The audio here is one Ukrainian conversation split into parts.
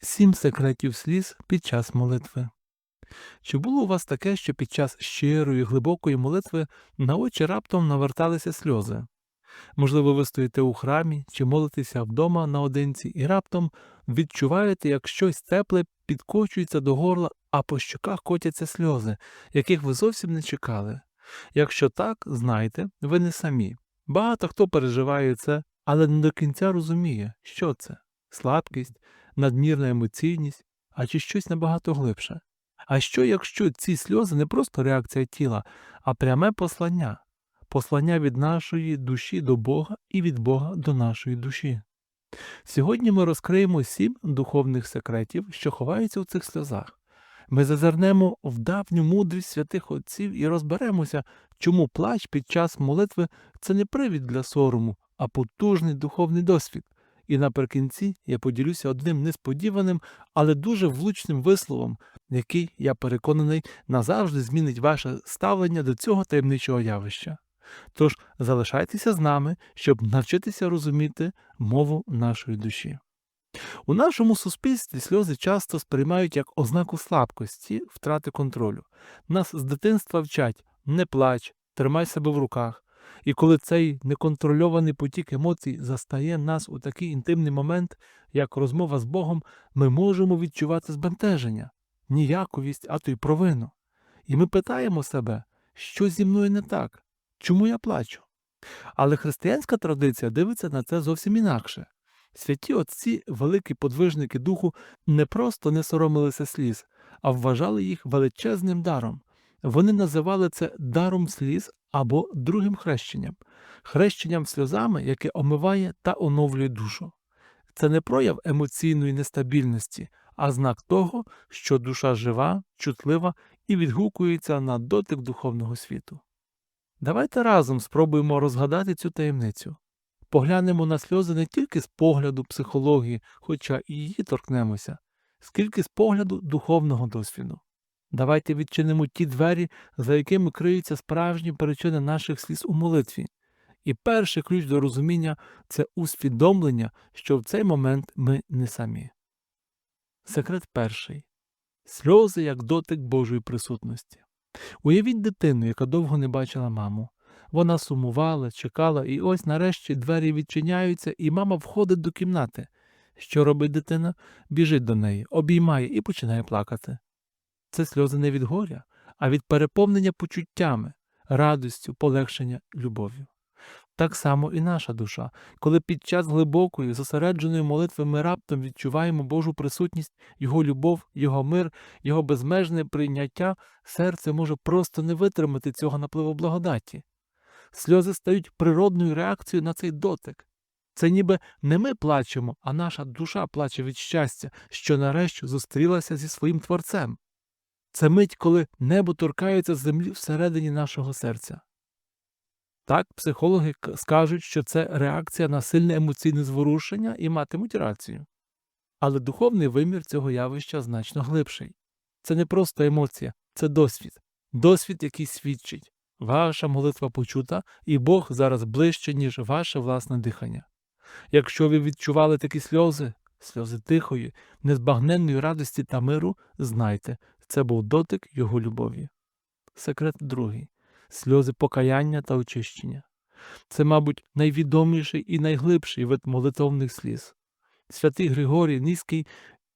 Сім секретів сліз під час молитви. Чи було у вас таке, що під час щирої, глибокої молитви на очі раптом наверталися сльози? Можливо, ви стоїте у храмі чи молитеся вдома наодинці і раптом відчуваєте, як щось тепле підкочується до горла, а по щоках котяться сльози, яких ви зовсім не чекали. Якщо так, знайте, ви не самі. Багато хто переживає це, але не до кінця розуміє, що це слабкість, надмірна емоційність, а чи щось набагато глибше. А що, якщо ці сльози не просто реакція тіла, а пряме послання, послання від нашої душі до Бога і від Бога до нашої душі? Сьогодні ми розкриємо сім духовних секретів, що ховаються у цих сльозах. Ми зазирнемо в давню мудрість святих отців і розберемося, чому плач під час молитви це не привід для сорому, а потужний духовний досвід. І наприкінці я поділюся одним несподіваним, але дуже влучним висловом, який, я переконаний, назавжди змінить ваше ставлення до цього таємничого явища. Тож залишайтеся з нами, щоб навчитися розуміти мову нашої душі. У нашому суспільстві сльози часто сприймають як ознаку слабкості, втрати контролю. Нас з дитинства вчать не плач, тримай себе в руках. І коли цей неконтрольований потік емоцій застає нас у такий інтимний момент, як розмова з Богом, ми можемо відчувати збентеження, ніяковість, а то й провину. І ми питаємо себе, що зі мною не так, чому я плачу? Але християнська традиція дивиться на це зовсім інакше. Святі отці, великі подвижники духу, не просто не соромилися сліз, а вважали їх величезним даром. Вони називали це даром сліз або другим хрещенням, хрещенням сльозами, яке омиває та оновлює душу. Це не прояв емоційної нестабільності, а знак того, що душа жива, чутлива і відгукується на дотик духовного світу. Давайте разом спробуємо розгадати цю таємницю. Поглянемо на сльози не тільки з погляду психології, хоча і її торкнемося, скільки з погляду духовного досвіду. Давайте відчинимо ті двері, за якими криються справжні причини наших сліз у молитві. І перший ключ до розуміння це усвідомлення, що в цей момент ми не самі. Секрет перший сльози як дотик Божої присутності. Уявіть дитину, яка довго не бачила маму. Вона сумувала, чекала, і ось нарешті двері відчиняються, і мама входить до кімнати. Що робить дитина? Біжить до неї, обіймає і починає плакати. Це сльози не від горя, а від переповнення почуттями, радістю, полегшення, любов'ю. Так само і наша душа, коли під час глибокої, зосередженої молитви ми раптом відчуваємо Божу присутність, Його любов, Його мир, Його безмежне прийняття, серце може просто не витримати цього напливу благодаті. Сльози стають природною реакцією на цей дотик. Це ніби не ми плачемо, а наша душа плаче від щастя, що нарешті зустрілася зі своїм Творцем. Це мить, коли небо торкається землі всередині нашого серця. Так, психологи скажуть, що це реакція на сильне емоційне зворушення і матимуть рацію. Але духовний вимір цього явища значно глибший. Це не просто емоція, це досвід. Досвід, який свідчить. Ваша молитва почута, і Бог зараз ближче, ніж ваше власне дихання. Якщо ви відчували такі сльози, сльози тихої, незбагненної радості та миру, знайте, це був дотик Його любові. Секрет другий сльози покаяння та очищення. Це, мабуть, найвідоміший і найглибший вид молитовних сліз. Святий Григорій Низький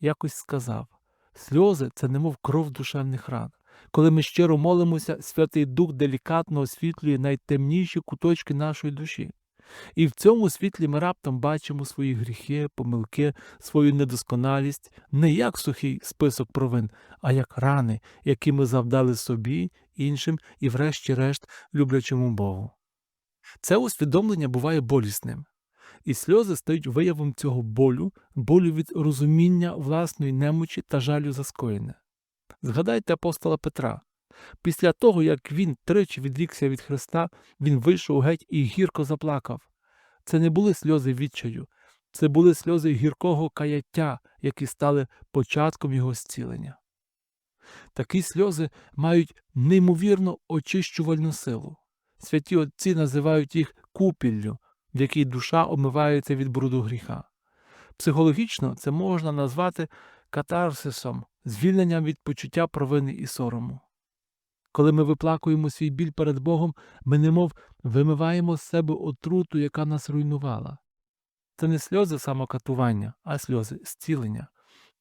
якось сказав сльози це немов кров душевних ран. Коли ми щиро молимося, Святий Дух делікатно освітлює найтемніші куточки нашої душі. І в цьому світлі ми раптом бачимо свої гріхи, помилки, свою недосконалість не як сухий список провин, а як рани, які ми завдали собі, іншим і, врешті-решт, люблячому Богу. Це усвідомлення буває болісним, і сльози стають виявом цього болю, болю від розуміння власної немочі та жалю за скоєне. Згадайте апостола Петра. Після того, як він тричі відрікся від Христа, він вийшов геть і гірко заплакав. Це не були сльози відчаю, це були сльози гіркого каяття, які стали початком його зцілення. Такі сльози мають неймовірно очищувальну силу. Святі отці називають їх купіллю, в якій душа омивається від бруду гріха. Психологічно це можна назвати катарсисом, звільненням від почуття провини і сорому. Коли ми виплакуємо свій біль перед Богом, ми немов вимиваємо з себе отруту, яка нас руйнувала. Це не сльози самокатування, а сльози зцілення.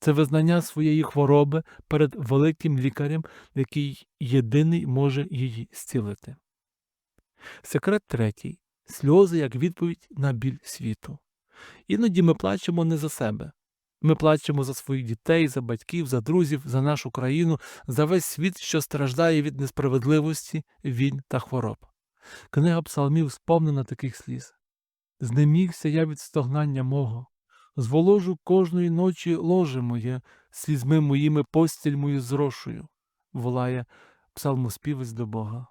Це визнання своєї хвороби перед великим лікарем, який єдиний може її зцілити. Секрет третій сльози як відповідь на біль світу. Іноді ми плачемо не за себе. Ми плачемо за своїх дітей, за батьків, за друзів, за нашу країну, за весь світ, що страждає від несправедливості, війн та хвороб. Книга псалмів сповнена таких сліз. Знемігся я від стогнання мого, зволожу кожної ночі ложе моє, слізьми моїми постіль мою зрошую, волає псалмоспівець до Бога.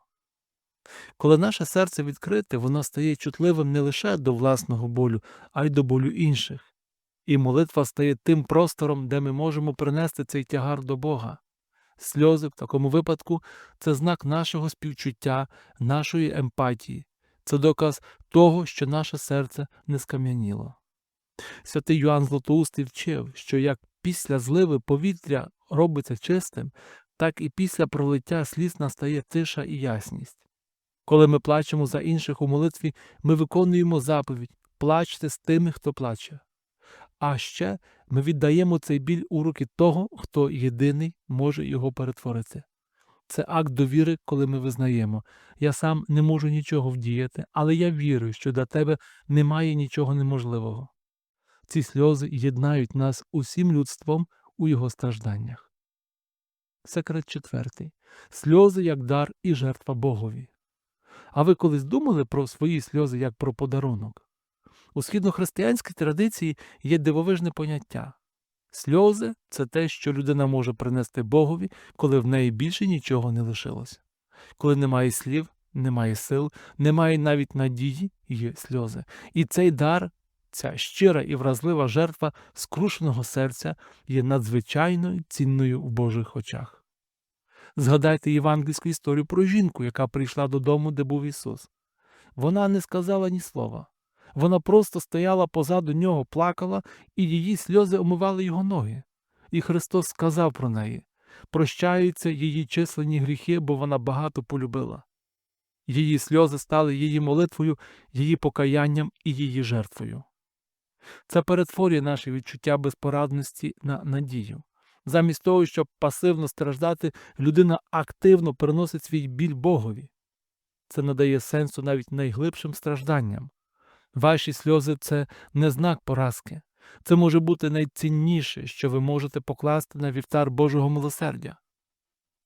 Коли наше серце відкрите, воно стає чутливим не лише до власного болю, а й до болю інших. І молитва стає тим простором, де ми можемо принести цей тягар до Бога. Сльози в такому випадку це знак нашого співчуття, нашої емпатії, це доказ того, що наше серце не скам'яніло. Святий Йоанн Златоустий вчив, що як після зливи повітря робиться чистим, так і після пролиття сліз настає тиша і ясність. Коли ми плачемо за інших у молитві, ми виконуємо заповідь плачте з тими, хто плаче. А ще ми віддаємо цей біль у руки того, хто єдиний може його перетворити. Це акт довіри, коли ми визнаємо я сам не можу нічого вдіяти, але я вірю, що для тебе немає нічого неможливого. Ці сльози єднають нас усім людством у його стражданнях. Секрет четвертий сльози як дар і жертва Богові. А ви колись думали про свої сльози як про подарунок? У східнохристиянській традиції є дивовижне поняття. Сльози це те, що людина може принести Богові, коли в неї більше нічого не лишилося. Коли немає слів, немає сил, немає навіть надії, є сльози. І цей дар, ця щира і вразлива жертва скрушеного серця є надзвичайно цінною в Божих очах. Згадайте євангельську історію про жінку, яка прийшла додому, де був Ісус. Вона не сказала ні слова. Вона просто стояла позаду нього, плакала, і її сльози омивали його ноги. І Христос сказав про неї прощаються її численні гріхи, бо вона багато полюбила. Її сльози стали її молитвою, її покаянням і її жертвою. Це перетворює наші відчуття безпорадності на надію. Замість того, щоб пасивно страждати, людина активно переносить свій біль Богові. Це надає сенсу навіть найглибшим стражданням. Ваші сльози це не знак поразки, це може бути найцінніше, що ви можете покласти на вівтар Божого милосердя.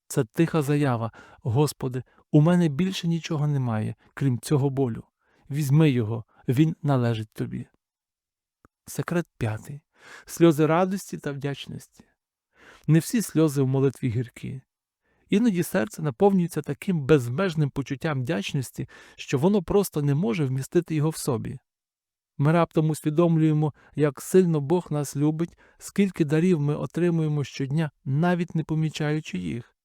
Це тиха заява Господи, у мене більше нічого немає, крім цього болю. Візьми його, він належить тобі. Секрет п'ятий сльози радості та вдячності. Не всі сльози в молитві гіркі. Іноді серце наповнюється таким безмежним почуттям вдячності, що воно просто не може вмістити його в собі. Ми раптом усвідомлюємо, як сильно Бог нас любить, скільки дарів ми отримуємо щодня, навіть не помічаючи їх.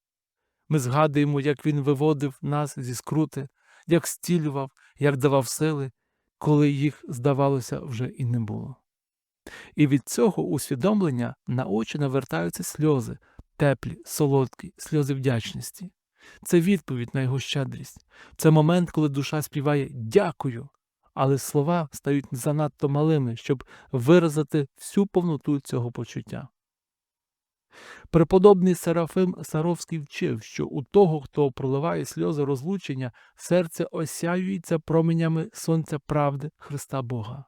Ми згадуємо, як Він виводив нас зі скрути, як стілював, як давав сили, коли їх, здавалося, вже і не було. І від цього усвідомлення на очі навертаються сльози, теплі, солодкі, сльози вдячності. Це відповідь на його щедрість. Це момент, коли душа співає дякую, але слова стають занадто малими, щоб виразити всю повноту цього почуття. Преподобний Серафим Саровський вчив, що у того, хто проливає сльози розлучення, серце осяюється променями сонця правди Христа Бога.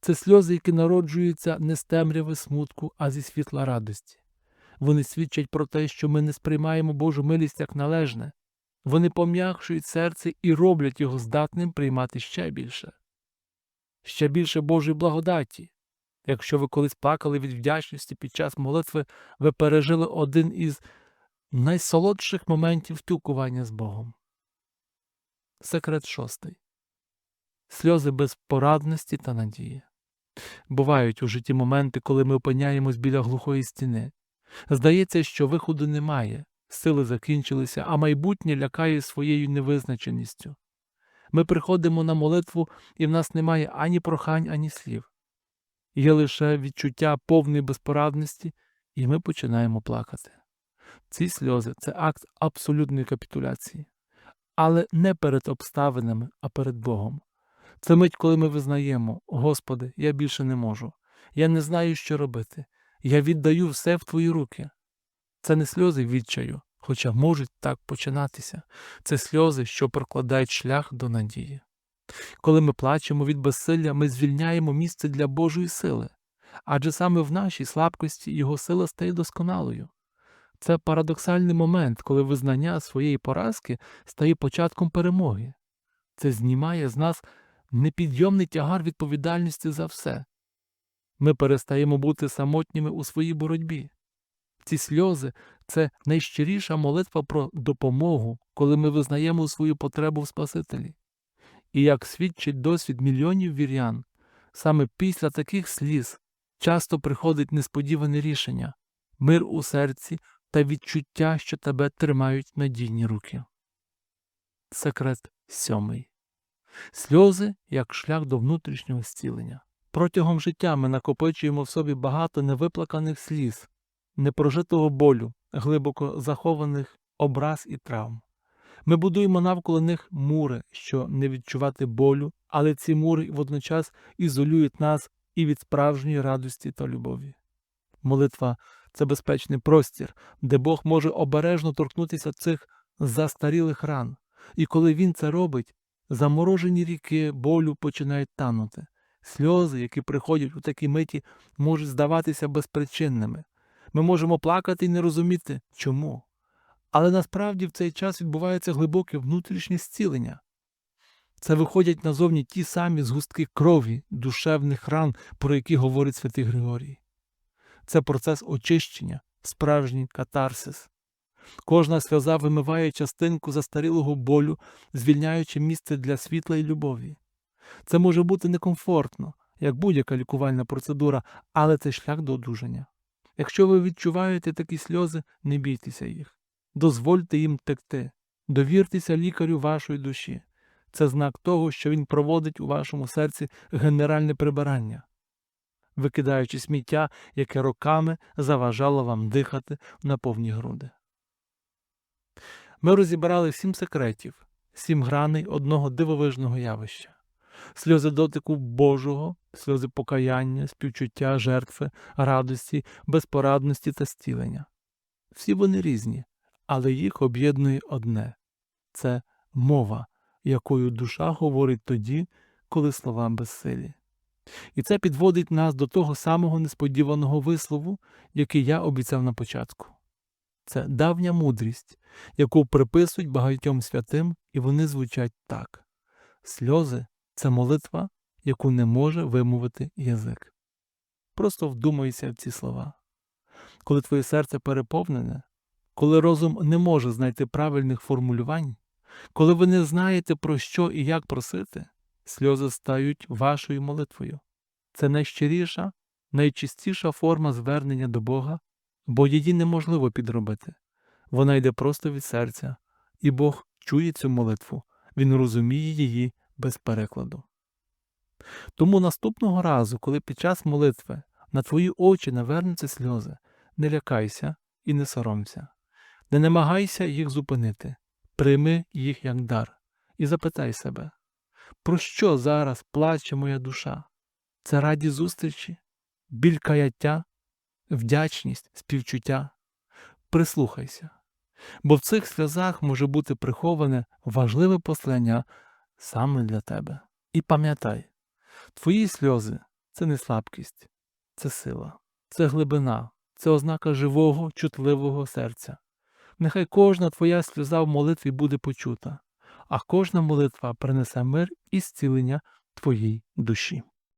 Це сльози, які народжуються не з темряви смутку, а зі світла радості. Вони свідчать про те, що ми не сприймаємо Божу милість як належне, вони пом'якшують серце і роблять його здатним приймати ще більше, ще більше Божої благодаті. Якщо ви колись плакали від вдячності під час молитви, ви пережили один із найсолодших моментів спілкування з Богом. Секрет шостий сльози безпорадності та надії. Бувають у житті моменти, коли ми опиняємось біля глухої стіни. Здається, що виходу немає, сили закінчилися, а майбутнє лякає своєю невизначеністю. Ми приходимо на молитву, і в нас немає ані прохань, ані слів. є лише відчуття повної безпорадності, і ми починаємо плакати. Ці сльози це акт абсолютної капітуляції, але не перед обставинами, а перед Богом. Це мить, коли ми визнаємо, Господи, я більше не можу, я не знаю, що робити, я віддаю все в Твої руки. Це не сльози відчаю, хоча можуть так починатися. Це сльози, що прокладають шлях до надії. Коли ми плачемо від безсилля, ми звільняємо місце для Божої сили, адже саме в нашій слабкості Його сила стає досконалою. Це парадоксальний момент, коли визнання своєї поразки стає початком перемоги. Це знімає з нас непідйомний тягар відповідальності за все. Ми перестаємо бути самотніми у своїй боротьбі. Ці сльози це найщиріша молитва про допомогу, коли ми визнаємо свою потребу в Спасителі. І як свідчить досвід мільйонів вірян, саме після таких сліз часто приходить несподіване рішення, мир у серці та відчуття, що тебе тримають надійні руки. Секрет сьомий. Сльози як шлях до внутрішнього зцілення. Протягом життя ми накопичуємо в собі багато невиплаканих сліз, непрожитого болю, глибоко захованих образ і травм. Ми будуємо навколо них мури, що не відчувати болю, але ці мури водночас ізолюють нас і від справжньої радості та любові. Молитва це безпечний простір, де Бог може обережно торкнутися цих застарілих ран, і коли Він це робить, заморожені ріки болю починають танути. Сльози, які приходять у такій миті, можуть здаватися безпричинними. Ми можемо плакати і не розуміти, чому. Але насправді в цей час відбувається глибоке внутрішнє зцілення. Це виходять назовні ті самі згустки крові, душевних ран, про які говорить святий Григорій. Це процес очищення, справжній катарсис. Кожна сльоза вимиває частинку застарілого болю, звільняючи місце для світла і любові. Це може бути некомфортно, як будь-яка лікувальна процедура, але це шлях до одужання. Якщо ви відчуваєте такі сльози, не бійтеся їх. Дозвольте їм текти, довіртеся лікарю вашої душі. Це знак того, що він проводить у вашому серці генеральне прибирання, викидаючи сміття, яке роками заважало вам дихати на повні груди. Ми розібрали сім секретів, сім граней одного дивовижного явища сльози дотику Божого, сльози покаяння, співчуття, жертви, радості, безпорадності та зцілення. Всі вони різні, але їх об'єднує одне це мова, якою душа говорить тоді, коли слова безсилі. І це підводить нас до того самого несподіваного вислову, який я обіцяв на початку. Це давня мудрість, яку приписують багатьом святим, і вони звучать так сльози це молитва, яку не може вимовити язик. Просто вдумайся в ці слова. Коли твоє серце переповнене, коли розум не може знайти правильних формулювань, коли ви не знаєте, про що і як просити, сльози стають вашою молитвою. Це найщиріша, найчистіша форма звернення до Бога, бо її неможливо підробити. Вона йде просто від серця, і Бог чує цю молитву, Він розуміє її без перекладу. Тому наступного разу, коли під час молитви на твої очі навернуться сльози, не лякайся і не соромся, не намагайся їх зупинити, прийми їх як дар і запитай себе, про що зараз плаче моя душа? Це раді зустрічі, біль каяття, вдячність, співчуття. Прислухайся, бо в цих сльозах може бути приховане важливе послання саме для тебе. І пам'ятай, твої сльози це не слабкість, це сила, це глибина, це ознака живого, чутливого серця. Нехай кожна твоя сльоза в молитві буде почута, а кожна молитва принесе мир і зцілення твоїй душі.